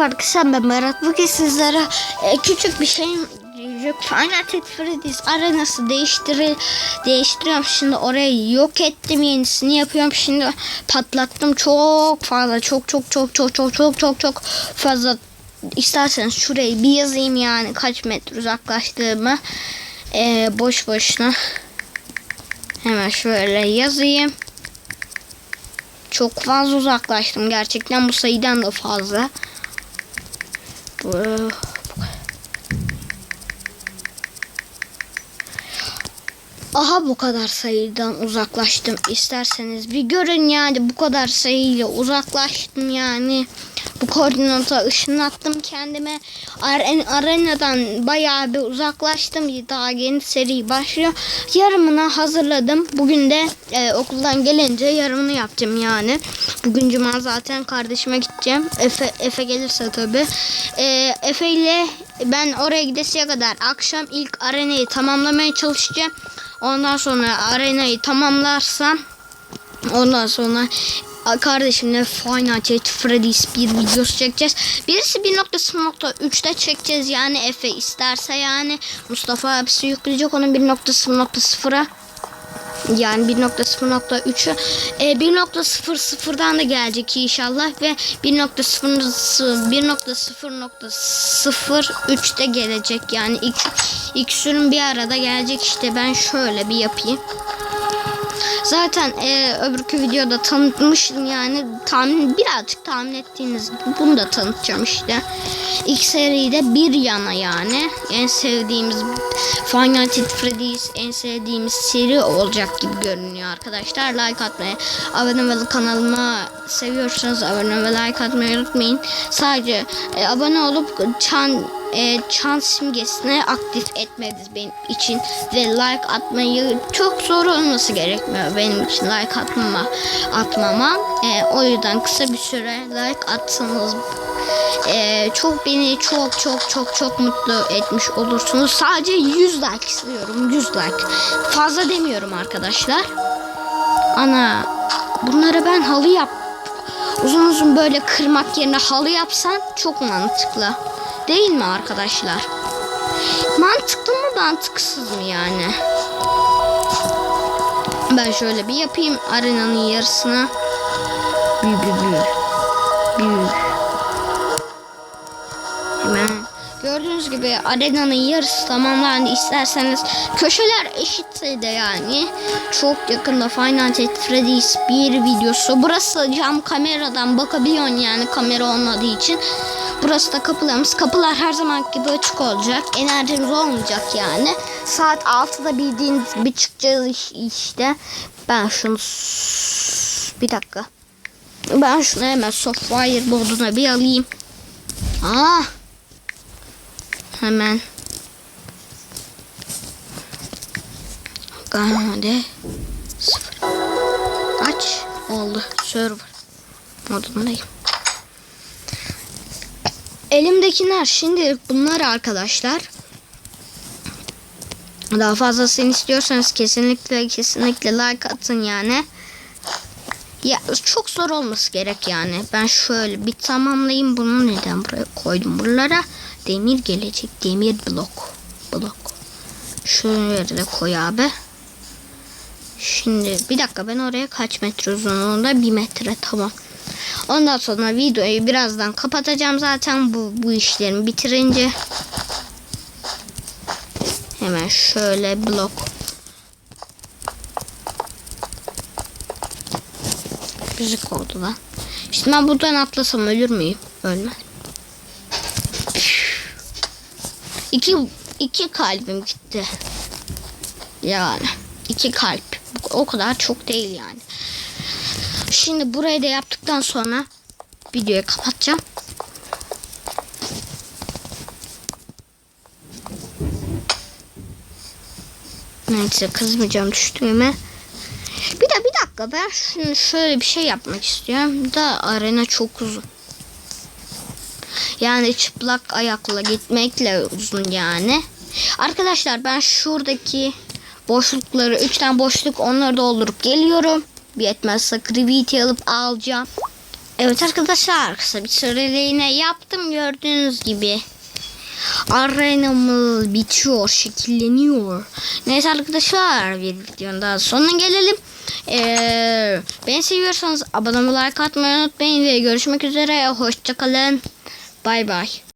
Merhaba arkadaşlar ben Berat. Bugün sizlere e, küçük bir şey yok. Final Ted Freddy's arenası değiştir değiştiriyorum. Şimdi orayı yok ettim. Yenisini yapıyorum. Şimdi patlattım. Çok fazla. Çok çok çok çok çok çok çok çok fazla. İsterseniz şurayı bir yazayım yani kaç metre uzaklaştığımı. E, boş boşuna. Hemen şöyle yazayım çok fazla uzaklaştım gerçekten bu sayıdan da fazla. Aha bu kadar sayıdan uzaklaştım. İsterseniz bir görün yani bu kadar sayıyla uzaklaştım yani. Bu koordinata ışınlattım kendime. Aren- arenadan bayağı bir uzaklaştım. Daha yeni seri başlıyor. Yarımını hazırladım. Bugün de e, okuldan gelince yarımını yapacağım yani. Bugün cuma zaten kardeşime gideceğim. Efe, Efe gelirse tabi. E, Efe ile ben oraya gidesiye kadar akşam ilk arenayı tamamlamaya çalışacağım. Ondan sonra arenayı tamamlarsam ondan sonra kardeşimle Final Jet Freddy's bir videosu çekeceğiz. Birisi 1.0.3'te çekeceğiz yani Efe isterse yani Mustafa abisi yükleyecek onu 1.0.0'a yani 1.0.3'ü e, 1.00'dan da gelecek inşallah ve 1.0.0.03'te gelecek yani sürüm bir arada gelecek işte ben şöyle bir yapayım. Zaten e, öbürkü videoda tanıtmıştım yani tahmin birazcık tahmin ettiğiniz bunu da tanıtacağım işte. İlk seride bir yana yani en sevdiğimiz Final Fantasy Freddy's en sevdiğimiz seri olacak gibi görünüyor arkadaşlar. Like atmayı, abone ve kanalıma seviyorsanız abone ve like atmayı unutmayın. Sadece e, abone olup çan e, çan simgesini aktif etmeniz benim için ve like atmayı çok zor olması gerekmiyor benim için like atmama atmama e, o yüzden kısa bir süre like atsanız e, çok beni çok çok çok çok mutlu etmiş olursunuz sadece 100 like istiyorum 100 like fazla demiyorum arkadaşlar ana bunları ben halı yap uzun uzun böyle kırmak yerine halı yapsan çok mantıklı Değil mi arkadaşlar? Mantıklı mı mantıksız mı yani? Ben şöyle bir yapayım arenanın yarısına. Büyü büyü. Büyü. Gördüğünüz gibi arenanın yarısı tamamlandı. İsterseniz köşeler eşitse yani çok yakında Final Fantasy Freddy's bir videosu. Burası cam kameradan bakabiliyorsun yani kamera olmadığı için. Burası da kapılarımız. Kapılar her zaman gibi açık olacak. Enerjimiz olmayacak yani. Saat 6'da bildiğiniz gibi çıkacağız işte. Ben şunu bir dakika. Ben şunu hemen Software moduna bir alayım. Aa. Hemen. Hadi. Sıfır. Aç. Oldu. Server modundayım. Elimdekiler şimdi bunlar arkadaşlar. Daha fazlasını istiyorsanız kesinlikle kesinlikle like atın yani. Ya çok zor olması gerek yani. Ben şöyle bir tamamlayayım bunu neden buraya koydum buralara. Demir gelecek. Demir blok. Blok. Şöyle de koy abi. Şimdi bir dakika ben oraya kaç metre uzunluğunda? Bir metre tamam. Ondan sonra videoyu birazdan kapatacağım zaten bu, bu işlerimi bitirince. Hemen şöyle blok. Müzik oldu lan. İşte ben buradan atlasam ölür müyüm? Ölmez. İki, iki kalbim gitti. Yani iki kalp. O kadar çok değil yani. Şimdi burayı da yaptıktan sonra videoyu kapatacağım. Neyse kızmayacağım düştüğüme. Bir de bir dakika ben şunu şöyle bir şey yapmak istiyorum. Da arena çok uzun. Yani çıplak ayakla gitmekle uzun yani. Arkadaşlar ben şuradaki boşlukları, üç tane boşluk onları doldurup geliyorum. Bir yetmezse Gravity alıp alacağım. Evet arkadaşlar kısa bir süreliğine yaptım gördüğünüz gibi. Arenamız bitiyor, şekilleniyor. Neyse arkadaşlar bir videonun daha sonuna gelelim. Ee, beni seviyorsanız abone olmayı, like atmayı unutmayın ve görüşmek üzere. Hoşçakalın. Bye bye.